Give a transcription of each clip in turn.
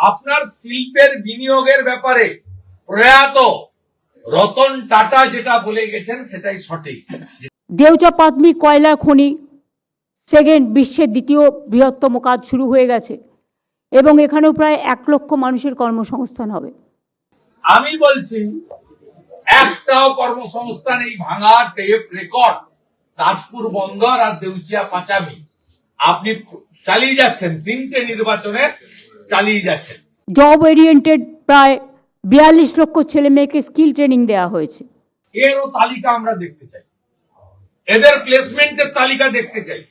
আপনার শিল্পের বিনিয়োগের ব্যাপারে প্রয়াত রতন টাটা যেটা বলে গেছেন সেটাই সঠিক। দেউচা পাতমি কয়লার খনি সেকেন্ড বিশ্বের দ্বিতীয় বৃহত্তম কাজ শুরু হয়ে গেছে এবং এখানেও প্রায় এক লক্ষ মানুষের কর্মসংস্থান হবে। আমি বলছি একটাও কর্মসংস্থান এই ভাঙা টেপ রেকর্ড তাজপুর বন্দর আর দেউচিয়া পাচামি। আপনি চালিয়ে যাচ্ছেন তিনটে নির্বাচনে চালিয়ে যাচ্ছেন জব ওরিয়েন্টেড প্রায় বিয়াল্লিশ লক্ষ ছেলে মেয়েকে স্কিল ট্রেনিং দেওয়া হয়েছে। এরও তালিকা আমরা দেখতে চাই। এদের প্লেসমেন্টের তালিকা দেখতে চাই।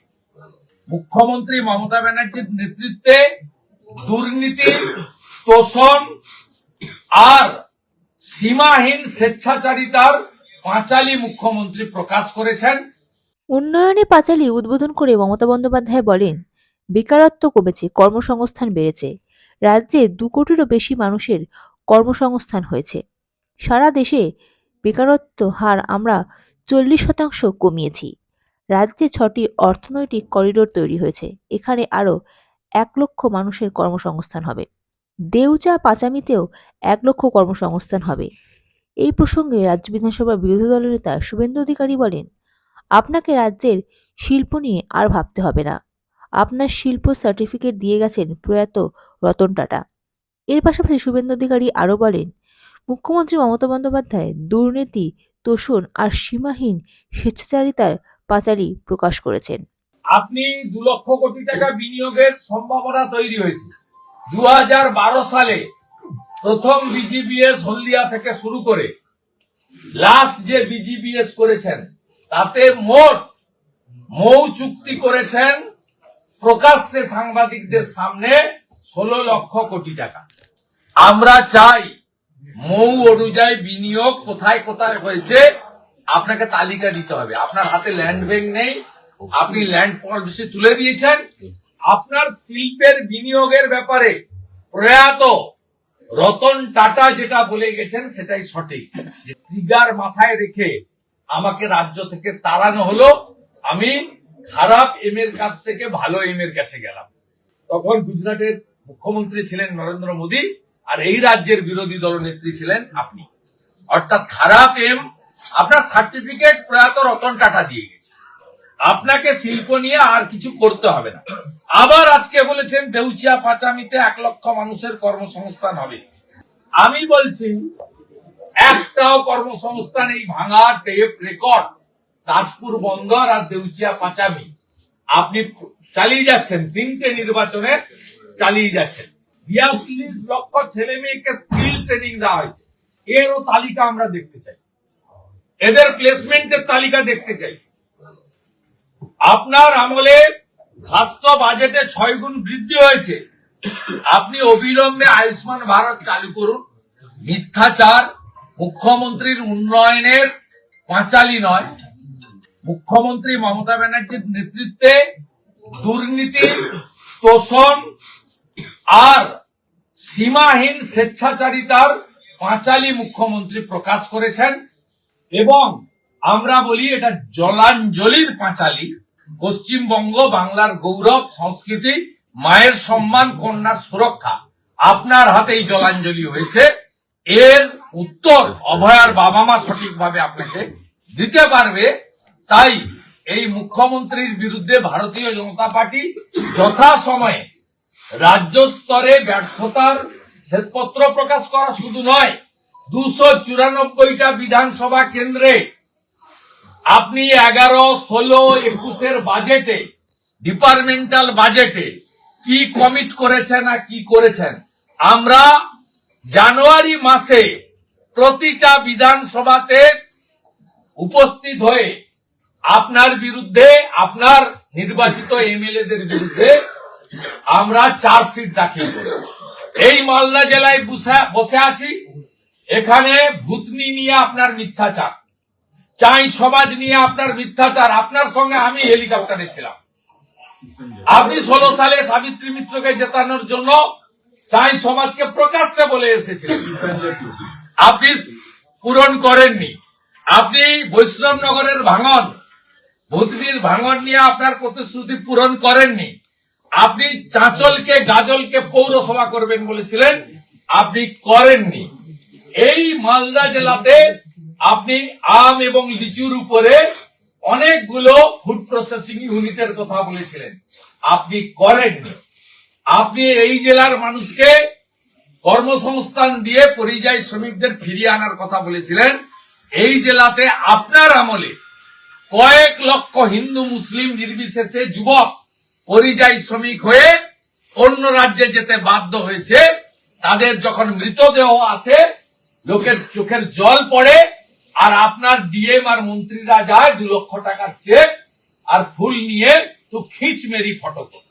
মুখ্যমন্ত্রী মমতা ব্যানার্জির নেতৃত্বে দুর্নীতি তোষণ আর সীমাহীন স্বেচ্ছাচারিতার পাঁচালী মুখ্যমন্ত্রী প্রকাশ করেছেন। উন্নয়নে পাঁচালী উদ্বোধন করে মমতা বন্দ্যোপাধ্যায় বলেন বেকারত্ব কমেছে কর্মসংস্থান বেড়েছে। রাজ্যে দু কোটিরও বেশি মানুষের কর্মসংস্থান হয়েছে। সারা দেশে বেকারত্ব হার আমরা চল্লিশ শতাংশ কমিয়েছি। রাজ্যে ছটি অর্থনৈতিক করিডোর তৈরি হয়েছে। এখানে আরও এক লক্ষ মানুষের কর্মসংস্থান হবে। দেউচা পাচামিতেও এক লক্ষ কর্মসংস্থান হবে। এই প্রসঙ্গে রাজ্য বিধানসভার বিরোধী দলের নেতা শুভেন্দু অধিকারী বলেন, আপনাকে রাজ্যের শিল্প নিয়ে আর ভাবতে হবে না। আপনার শিল্প সার্টিফিকেট দিয়ে গেছেন প্রয়াত রতন টাটা। এর পাশাপাশি শুভেন্দু অধিকারী আরও বলেন, মুখ্যমন্ত্রী মমতা বন্দ্যোপাধ্যায় দুর্নীতি, তোষণ আর সীমাহীন স্বেচ্ছাচারিতার পাঁচালি প্রকাশ করেছেন। আপনি দু লক্ষ কোটি টাকা বিনিয়োগের সম্ভাবনা তৈরি হয়েছে। দু সালে প্রথম বিজিবিএস হলদিয়া থেকে শুরু করে লাস্ট যে বিজিবিএস করেছেন, তাতে মোট মৌ চুক্তি করেছেন প্রকাশ্যে সাংবাদিকদের সামনে ষোলো লক্ষ কোটি টাকা। আমরা চাই মৌ অনুযায়ী বিনিয়োগ কোথায় কোথায় হয়েছে, আপনাকে তালিকা দিতে হবে। আপনার হাতে ল্যান্ড ব্যাংক নেই, আপনি ল্যান্ড পলিসি তুলে দিয়েছেন। আপনার শিল্পের বিনিয়োগের ব্যাপারে প্রয়াত রতন টাটা যেটা বলে গেছেন, সেটাই সঠিক। ট্রিগার মাথায় রেখে আমাকে রাজ্য থেকে তাড়ানো হলো, আমি খারাপ এম এর কাছ থেকে ভালো এম এর কাছে গেলাম। তখন গুজরাটের মুখ্যমন্ত্রী ছিলেন নরেন্দ্র মোদী, আর এই রাজ্যের বিরোধী দলনেত্রী ছিলেন আপনি। অর্থাৎ খারাপ এম, আপনার সার্টিফিকেট প্রয়াত রতন টাটা দিয়ে গেছে। আপনাকে শিল্প নিয়ে আর কিছু করতে হবে না। আবার আজকে বলেছেন দেউচিয়া পাচামিতে এক লক্ষ মানুষের কর্মসংস্থান হবে। আমি বলছি, একটাও কর্মসংস্থান এই ভাঙা টেপ রেকর্ড তাজপুর বন্দর আর দেউচিয়া পাচামি। আপনি চালিয়ে যাচ্ছেন তিনটে নির্বাচনে চালিয়ে যাচ্ছেন বিয়াল্লিশ লক্ষ ছেলে মেয়েকে স্কিল ট্রেনিং দেওয়া হয়েছে। এরও তালিকা আমরা দেখতে চাই। এদের প্লেসমেন্টের তালিকা দেখতে চাই। আপনার আমলে স্বাস্থ্য বাজেটে ছয় গুণ বৃদ্ধি হয়েছে। আপনি অবিলম্বে আয়ুষ্মান ভারত চালু করুন। মিথ্যাচার মুখ্যমন্ত্রীর উন্নয়নের পাঁচালি নয়। মুখ্যমন্ত্রী মমতা ব্যানার্জির নেতৃত্বে দুর্নীতি, তোষণ আর সীমাহীন স্বেচ্ছাচারিতার পাঁচালী মুখ্যমন্ত্রী প্রকাশ করেছেন এবং আমরা বলি এটা জলাঞ্জলির পাঁচালী। পশ্চিমবঙ্গ, বাংলার গৌরব, সংস্কৃতি, মায়ের সম্মান, কন্যার সুরক্ষা আপনার হাতেই জলাঞ্জলি হয়েছে। এর উত্তর অভয়ার বাবা মা সঠিকভাবে আপনাকে দিতে পারবে। তাই এই মুখ্যমন্ত্রীর বিরুদ্ধে ভারতীয় জনতা পার্টি যথাসময়ে রাজ্য স্তরে ব্যর্থতার শ্বেতপত্র প্রকাশ করা শুধু নয়, দুশো চুরানব্বইটা বিধানসভা কেন্দ্রে আপনি এগারো, ষোলো, একুশের বাজেটে, ডিপার্টমেন্টাল বাজেটে কি কমিট করেছেন আর কি করেছেন? আমরা জানুয়ারি মাসে প্রতিটা বিধানসভাতে উপস্থিত হয়ে আপনার বিরুদ্ধে, আপনার নির্বাচিত এমএলএদের বিরুদ্ধে আমরা চার্জশিট দাখিল করি। এই মালদা জেলায় বসে- আছি। এখানে ভূতনি নিয়ে আপনার মিথ্যাচার। চাই সমাজ নিয়ে আপনার মিথ্যাচার। আপনার সঙ্গে আমি হেলিকপ্টারে ছিলাম। আপনি ষোলো সালে সাবিত্রী মিত্রকে জেতানোর জন্য চাই সমাজকে প্রকাশ্যে বলে এসেছিলেন। আপনি পূরণ করেননি। আপনি বৈষ্ণবনগরের ভাঙন, ভূতনির ভাঙন নিয়ে আপনার প্রতিশ্রুতি পূরণ করেননি। আপনি চাঁচলকে, গাজলকে পৌরসভা করবেন বলেছিলেন, আপনি করেননি। এই মালদা জেলাতে আপনি আম এবং লিচুর উপরে অনেকগুলো ফুড প্রসেসিং ইউনিটের কথা বলেছিলেন। আপনি করেননি। আপনি এই জেলার মানুষকে কর্মসংস্থান দিয়ে পরিযায়ী শ্রমিকদের ফিরিয়ে আনার কথা বলেছিলেন। এই জেলাতে আপনার আমলে কয়েক লক্ষ হিন্দু, মুসলিম, নির্বিশেষে যুবক পরিযায়ী শ্রমিক হয়ে অন্য রাজ্যে যেতে বাধ্য হয়েছে, তাদের যখন মৃতদেহ আসে, লোকের চোখের জল পড়ে, আর আপনার ডিএম আর মন্ত্রীরা যায় দু লক্ষ টাকার চেক আর ফুল নিয়ে তো খিচ মেরি ফটো তোলে।